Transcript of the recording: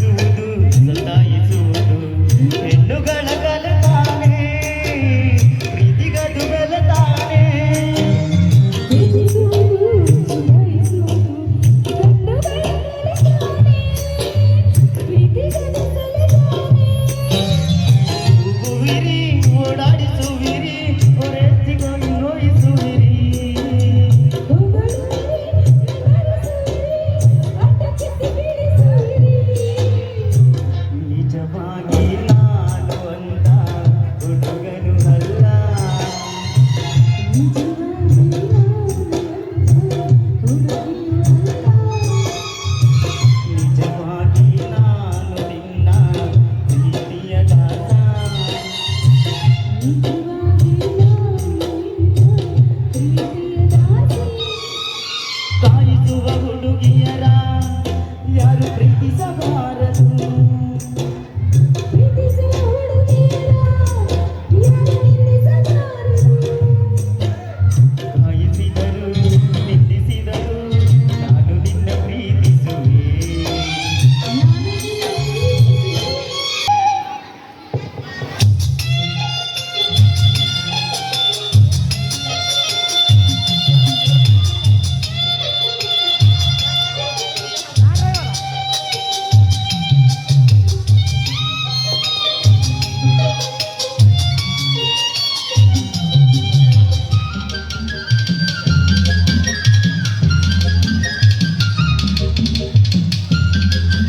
do ಕಾಯಿಸುವ ಹುಡುಗಿಯರ ಯಾರು ಪ್ರೀತಿಸಬಾರದು